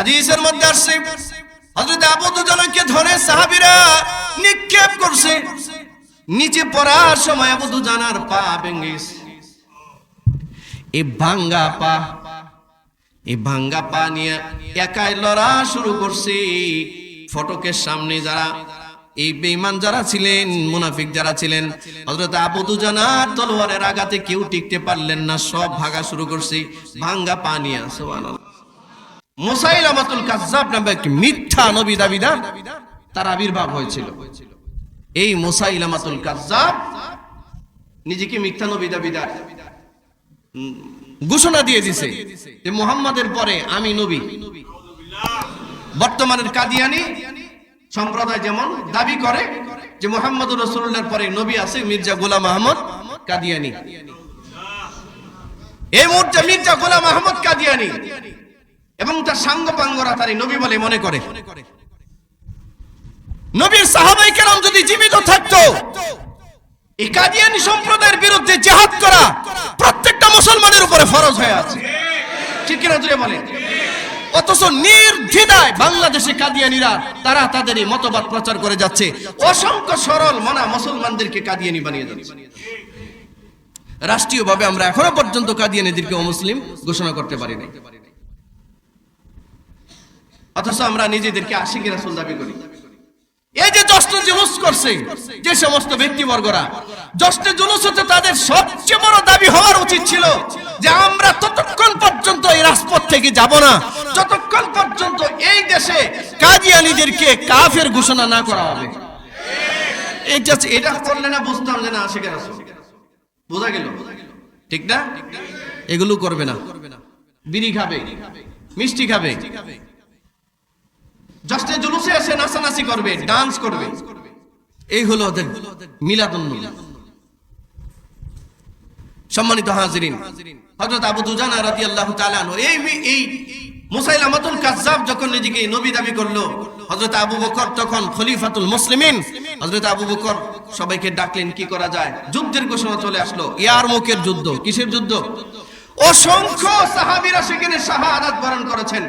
হাদিসের মধ্যে আসছে, হযরত আবু দুজানাকে ধরে সাহাবীরা নিক্ষেপ করছে। নিচে পড়ার সময় আবু দুজানার পা ভেঙে এই ভাঙ্গা পা, এই ভাঙ্গা পা নিয়ে একাই লড়া শুরু করছে। ফটকের সামনে যারা, এই বেঈমান যারা ছিলেন, মুনাফিক যারা ছিলেন, হযরত আবু দুজানার তলোয়ারের আঘাতে কেউ টিকতে পারলেন না, সব ভাগা শুরু করছে। ভাঙ্গা পা নিয়ে, সুবহানাল্লাহ। মুসাইলামাতুল কাজ্জাব নামে একটি মিথ্যা নবী দাবিদার, তার আবির্ভাব হয়েছিল। এই মুসাইলামাতুল কাজ্জাব নিজেকে মিথ্যা নবী দাবিদার ঘোষণা দিয়ে দিছে যে মুহাম্মাদের পরে আমি নবী। বর্তমানের কাদিয়ানি সম্প্রদায় যেমন দাবি করে যে মোহাম্মদ রসুল্লাহর পরে নবী আছে মির্জা গোলাম আহমদ কাদিয়ানি। এই মুহূর্তে মির্জা গোলাম আহমদ কাদিয়ানি। এবং তার সাঙ্গ পাঙ্গরা তার নবী বলে মনে করে। নবীর সাহাবাই কেরাম যদি জীবিত থাকতো, এই কাদিয়ানি সম্প্রদায়ের বিরুদ্ধে জেহাদ করা প্রত্যেকটা মুসলমানের উপরে ফরজ হয়ে আছে। ঠিক জুড়ে বলে? অথচ নির্দ্বিধায় বাংলাদেশে কাদিয়ানিরা, তারা তাদের এই মতবাদ প্রচার করে যাচ্ছে। অসংখ্য সরল মনা মুসলমানদেরকে কাদিয়ানি বানিয়ে যাচ্ছে রাষ্ট্রীয়ভাবে আমরা এখনও পর্যন্ত কাদিয়ানিদেরকে অমুসলিম ঘোষণা করতে পারি নাই অথচ আমরা নিজেদেরকে আশিকি রাসুল দাবি করি। এই যে জশ্ন জুলুস করছে, যে সমস্ত ব্যক্তিবর্গরা জশ্ন জুলুস হচ্ছে তাদের সবচেয়ে বড় দাবি হওয়ার উচিত ছিল যে আমরা ততক্ষণ পর্যন্ত এই রাজপথ থেকে যাব না। যতক্ষণ পর্যন্ত এই দেশে কাদিয়ানিদেরকে কাফের ঘোষণা না করা হবে। এটা এটা করলে না বুঝতাম যে না আশিকের রাসূল। বোঝা গেল? ঠিক না? এগুলো করবে না। বিড়ি খাবে, মিষ্টি খাবে। জাস্টে জুলুসে এসে নাচানাচি করবে ডান্স করবে। এই হলো ওদের মিলাদুন সম্মানিত হাজিরিন, হযরত আবু দুজানা রাদিয়াল্লাহু তাআলা এই এই মুসাইলামাতুল যখন নিজেকে নবী দাবি করল, হযরত আবু বকর তখন খলিফাতুল মুসলিমিন, হযরত আবু বকর সবাইকে ডাকলেন, কি করা যায়? যুদ্ধের ঘোষণা চলে আসলো ইয়ারমুকের যুদ্ধ। কিসের যুদ্ধ? অসংখ্য সাহাবীরা সেখানে শাহাদাত বরণ করেছেন।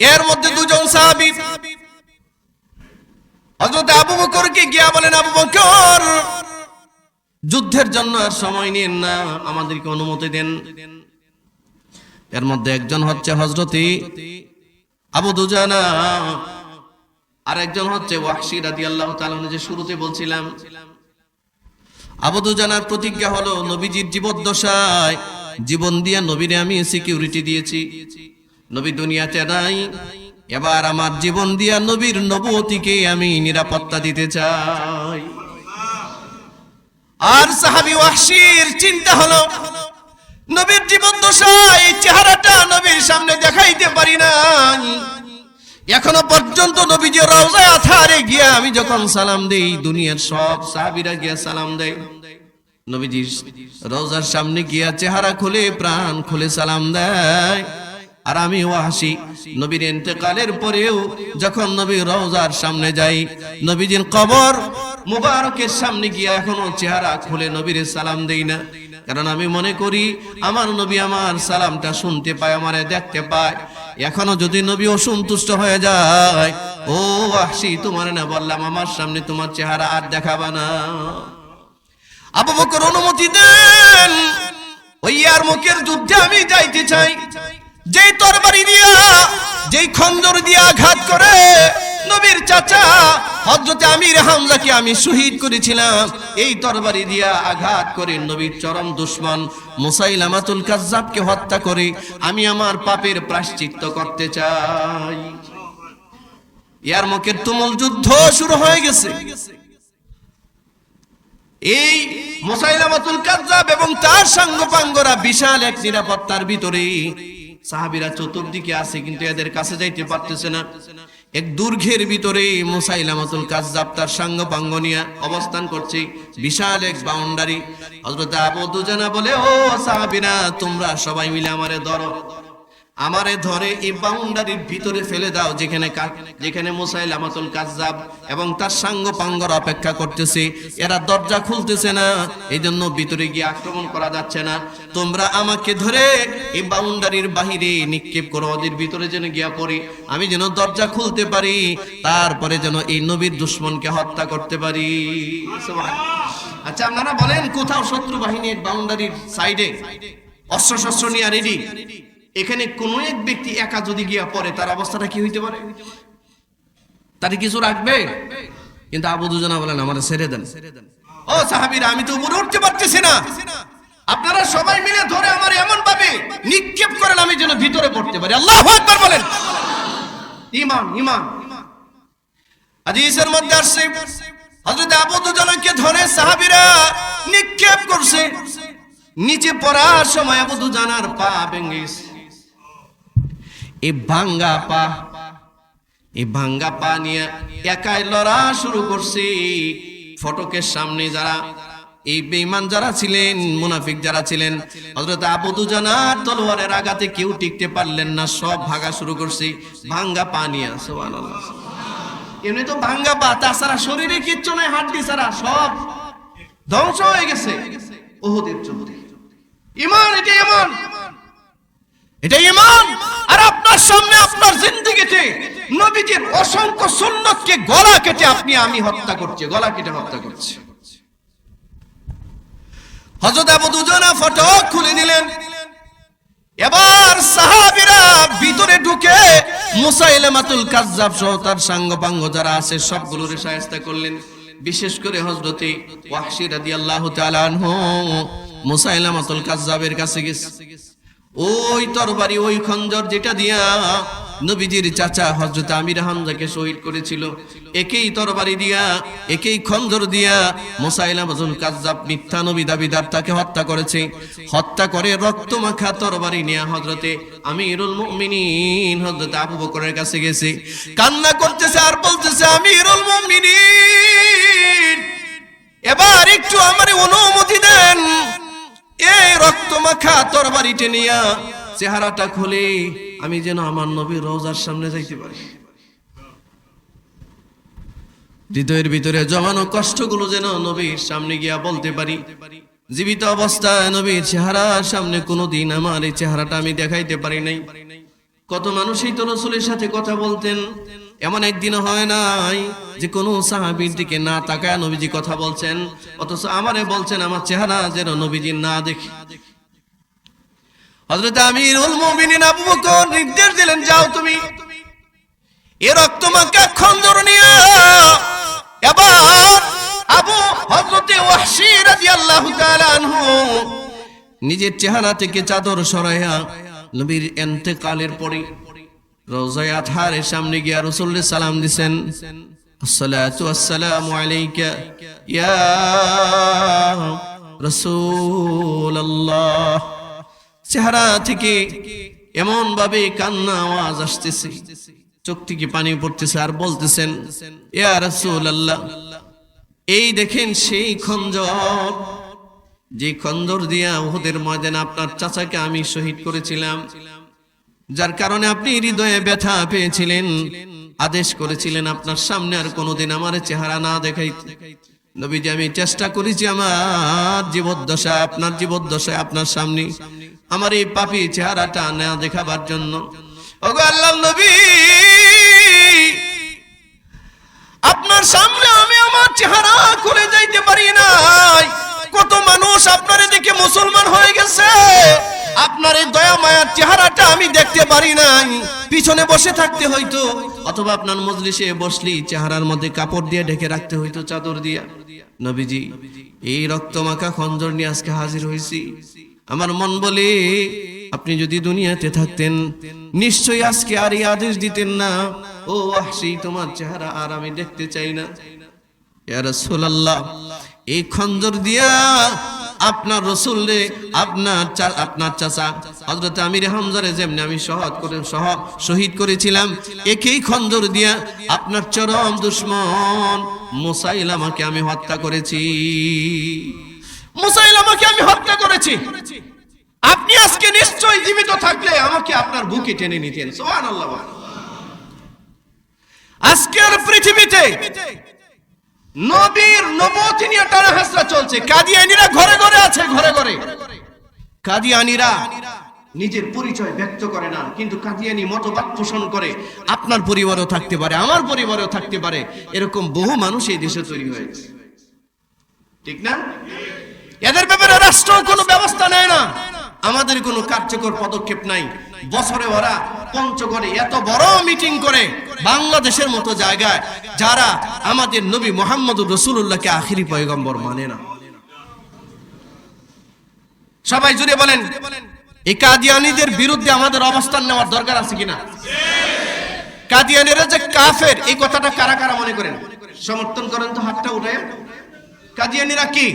এর মধ্যে দুজন সাহাবী। হযরত আবু বকরকে গিয়া বলেন, আবু বকর, যুদ্ধের জন্য আর সময় নিন না, আমাদেরকে অনুমতি দেন। এর মধ্যে একজন হচ্ছে হযরতি আবু দুজানা আর একজন হচ্ছে ওয়াহশি রাদিয়াল্লাহু তাআলা যে শুরুতে বলছিলাম। আবু দুজানার প্রতিজ্ঞা হলো, নবীজির জীবদ্দশায় জীবন দিয়ে নবীরে আমি সিকিউরিটি দিয়েছি। নবী দুনিয়াতে নাই এবার আমার জীবন দিয়া নবীর নবতিকে আমি নিরাপত্তা দিতে চাই। আর সাহাবি ওয়াহশির চিন্তা হলো, নবীর জীবন দশায় এই চেহারাটা নবীর সামনে দেখাইতে পারি না এখনও পর্যন্ত নবীজি রওজা আথারে গিয়া আমি যখন সালাম দেই, দুনিয়ার সব সাহাবীরা গিয়া সালাম দেয়। নবীজি রওজার সামনে গিয়া চেহারা খুলে, প্রাণ খুলে সালাম দেয়। আর আমি ওয়াহাসি নবীর ইন্তেকালের পরেও যখন নবী রওজার সামনে যাই, নবীজির কবর মুবারকের সামনে গিয়া এখনও চেহারা খুলে নবীর সালাম দেই না। কারণ আমি মনে করি, আমার নবী আমার সালামটা শুনতে পায়, আমারে দেখতে পায়। এখনও যদি নবী অসন্তুষ্ট হয়ে যায়, ও আসি তোমার না বললাম, আমার সামনে তোমার চেহারা আর দেখাবা না। আবু বকর অনুমতি দেন, ওই আর মুখের যুদ্ধে আমি যাইতে চাই। যেই তরবারি দিয়া, যেই খন্দর দিয়া আঘাত করে, নবীর চাচা হযরতে আমির হামজাকে আমি শহীদ করেছিলাম। এই তরবারি দিয়া আঘাত করে নবীর চরম দুশ্মন মুসাইলামাতুল কাজ্জাবকে হত্যা করে আমি আমার পাপের প্রায়শ্চিত্ত করতে চাই। ইয়ার মুখের তুমুল যুদ্ধ শুরু হয়ে গেছে। এই মুসাইলামাতুল কাজ্জাব এবং তার সাঙ্গপাঙ্গরা বিশাল এক নিরাপত্তার ভিতরে সাহাবীরা চতুর্দিকে আছে, কিন্তু এদের কাছে যাইতে পারতেছে না। এক দুর্ঘের ভিতরে মুসাইলামাতুল কাজ্জাব তার সাঙ্গ পাঙ্গনিয়া অবস্থান করছে, বিশাল এক বাউন্ডারি। হযরত আবু দুজানা বলে, ও সাহাবীরা, তোমরা সবাই মিলে আমারে ধরো। আমারে ধরে এই বাউন্ডারির ভিতরে ফেলে দাও যেখানে যেখানে মুসাইল আমাতুল কাজ্জাব এবং তার সাঙ্গ পাঙ্গর অপেক্ষা করতেছে। এরা দরজা খুলতেছে না এই জন্য ভিতরে গিয়ে আক্রমণ করা যাচ্ছে না। তোমরা আমাকে ধরে এই বাউন্ডারির বাহিরে নিক্ষেপ করো, ওদের ভিতরে যেন গিয়া পড়ি। আমি যেন দরজা খুলতে পারি, তারপরে যেন এই নবীর দুশ্মনকে হত্যা করতে পারি। আচ্ছা আপনারা বলেন কোথাও শত্রু বাহিনীর বাউন্ডারির সাইডে অস্ত্র শস্ত্র নিয়ে রেডি এখানে কোন এক ব্যক্তি একা যদি গিয়া পড়ে, তার অবস্থাটা কি হইতে পারে? তার কিছু রাখবে? কিন্তু আবু দুজনা বলেন, আমার ছেড়ে দেন। ও সাহাবিরা, আমি তো উপরে উঠতে পারতেছি না। আপনারা সবাই মিলে ধরে আমার এমন ভাবে নিক্ষেপ করেন, আমি যেন ভিতরে পড়তে পারি। আল্লাহ আকবার বলেন। ইমান ইমান হাদিসের মধ্যে আসছে, হযরত আবু দুজনকে ধরে সাহাবীরা নিক্ষেপ করছে। নিচে পড়ার সময় আবু দুজানার পা ভেঙে গেছে। এই ভাঙ্গা পা এই ভাঙ্গা পা নিয়ে একাই লড়া শুরু করছে। ফটকের সামনে যারা, এই বেঈমান যারা ছিলেন, মুনাফিক যারা ছিলেন, হযরত আবু দুজানার তলোয়ারের আঘাতে কেউ টিকতে পারলেন না, সব ভাগা শুরু করছে। ভাঙ্গা পা নিয়ে, সুবহানাল্লাহ। এমনি তো ভাঙ্গা পা, তাছাড়া শরীরে কিচ্ছু নাই, হাড্ডি ছাড়া সব ধ্বংস হয়ে গেছে। ওহুদের যুদ্ধে। ইমান এটা ইমান ইমান আর আপনার সামনে আপনার নবীজির অসংখ্য সুন্নতকে গলা কেটে আপনি আমি হত্যা করছি, গলা কেটে হত্যা করছি। হযরত আবু দুজনা ফটক খুলে নিলেন এবার ভিতরে ঢুকে মুসাইলামাতুল কাজ্জাব সহ তার সাঙ্গপাঙ্গ যারা আছে সবগুলোরে সায়স্তা করলেন। বিশেষ করে হযরতে ওয়াহশী রাদিয়াল্লাহু তাআলা আনহু মুসাইলামাতুল কাজ্জাবের কাছে গেছে। ওই তরবারি, ওই খঞ্জর যেটা দিয়া নবীজির চাচা হযরত আমির হামজাকে শহীদ করেছিল, একেই তরবারি দিয়া, একেই খঞ্জর দিয়া মুসাইলামাতুল কাজ্জাব মিথ্যা নবী দাবিদার তাকে হত্যা করেছে। হত্যা করে রক্ত মাখা তরবারি নিয়ে হযরতে আমিরুল মুমিনিন হযরত আবু বকরের কাছে গেছে। কান্না করতেছে আর বলতেছে, আমিরুল মুমিনিন, এবার একটু আমার অনুমতি দেন। এই রক্ত মাখা তরবারিতে নিয়া চেহারাটা খুলে আমি যেন আমার নবীর রোজার সামনে যাইতে পারি। হৃদয়ের ভিতরে জমানো কষ্টগুলো যেন নবীর সামনে গিয়া বলতে পারি। জীবিত অবস্থায় নবীর চেহারার সামনে কোনোদিন আমার এই চেহারাটা আমি দেখাইতে পারি নাই। কত মানুষই তো রসুলের সাথে কথা বলতেন এমন একদিন হয় নাই যে কোনো সাহাবীর দিকে না তাকায় নবীজি কথা বলছেন। অথচ আমারে বলছেন, আমার চেহারা যেন নবীজি না দেখি। হযরত আমিরুল মুমিনিন আবু বকর নির্দেশ দিলেন, যাও তুমি। এ রক্তমাখা খন্দর নিয়ে। এবার আবু হযরতে ওয়াহশী রাদিয়াল্লাহু তাআলা আনহু নিজের চেহারা থেকে চাদর সরাইয়া নবীর এন্তেকালের পরে সামনে গিয়া দিছেন। চেহারা থেকে এমন ভাবে কান্না আওয়াজ আসতেছে। চোখ থেকে পানি পড়তেছে আর বলতেছেন, ইয়া রাসূলুল্লাহ, এই দেখেন সেই খঞ্জর। যে খঞ্জর দিয়া ওদের ময়দানে আপনার চাচাকে আমি শহীদ করেছিলাম। যার কারণে আপনি হৃদয়ে ব্যথা পেয়েছিলেন। আদেশ করেছিলেন আপনার সামনে আর কোনোদিন আমার চেহারা না দেখাইতে। নবীজি, আমি চেষ্টা করেছি আমার জীবদ্দশা, আপনার জীবদ্দশায় আপনার সামনে আমার এই পাপি চেহারাটা না দেখাবার জন্য। ওগো নবী, আপনার সামনে আমি আমার চেহারা করে যাইতে পারি নাই। কত মানুষ আপনার দেখে মুসলমান হয়ে গেছে। আপনার এই দয়া মায়ার চেহারাটা আমি দেখতে পারি নাই। পিছনে বসে থাকতে হইতো। অথবা আপনার মজলিসে বসলি, চেহারার মধ্যে কাপড় দিয়ে ঢেকে রাখতে হইতো, চাদর দিয়া। নবীজি, এই রক্তমাখা খঞ্জর নিয়ে আজকে হাজির হয়েছি আমার মন বলে, আপনি যদি দুনিয়াতে থাকতেন, নিশ্চয়ই আজকে আর এই আদেশ দিতেন না। ও আহসি, তোমার চেহারা আর আমি দেখতে চাই না। ইয়া রাসূলুল্লাহ, এই খঞ্জর দিয়া আপনার রসুল রে, আপনার আপনার চাচা। হযরত আমির হামজারে যেমনি আমি শহদ করে, সহ, শহীদ করেছিলাম, একই খঞ্জর দিয়া আপনার চরম দুশ্মন মুসাইলামাকে আমি হত্যা করেছি। মুসাইলামাকে আমি হত্যা করেছি। আপনি আজকে নিশ্চয়ই জীবিত থাকলে আমাকে আপনার বুকে টেনে নিতেন। সোহান আল্লাহ আজকের পৃথিবীতে নবীর নবতী নিয়ে টানা চলছে। কাদিয়ানিরা ঘরে ঘরে আছে, ঘরে ঘরে। কাদিয়ানিরা নিজের পরিচয় ব্যক্ত করে না, কিন্তু কাদিয়ানি মতবাদ পোষণ করে, আপনার পরিবারও থাকতে পারে, আমার পরিবারও থাকতে পারে, এরকম বহু মানুষ এই দেশে তৈরি হয়েছে। ঠিক না? এদের ব্যাপারে রাষ্ট্র কোনো ব্যবস্থা নেয় না। আমাদের কোনো কার্যকর পদক্ষেপ নাই। বছরে ওরা পঞ্চগড়ে এত বড় মিটিং করে বাংলাদেশের মতো জায়গায়, যারা আমাদের নবী মোহাম্মদ রসুল্লাহকে আখিরি পয়গম্বর মানে না। সবাই জুড়ে বলেন, এই কাদিয়ানিদের বিরুদ্ধে আমাদের অবস্থান নেওয়ার দরকার আছে কিনা? কাদিয়ানিরা যে কাফের, এই কথাটা কারা কারা মনে করেন? সমর্থন করেন তো হাতটা উঠে কাদিয়ানিরা কি?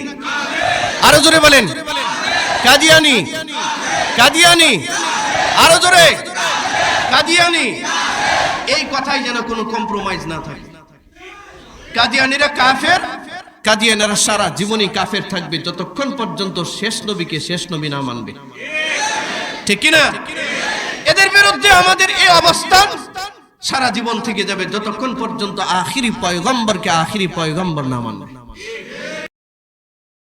আরও জোরে বলেন। কাদিয়ানি কাদিয়ানি, আরও জোরে, কাদিয়ানি। এই কথাই যেন কোনো কম্প্রোমাইজ না থাকে। কাদিয়ানিরা কাফের, কাদিয়ানিরা সারা জীবনই কাফের থাকবে, যতক্ষণ পর্যন্ত শেষ নবীকে শেষ নবী না মানবে। ঠিক কি না এদের বিরুদ্ধে আমাদের এই অবস্থান সারা জীবন থেকে যাবে, যতক্ষণ পর্যন্ত আখিরি পয়গম্বরকে আখিরি পয়গম্বর না মানবে।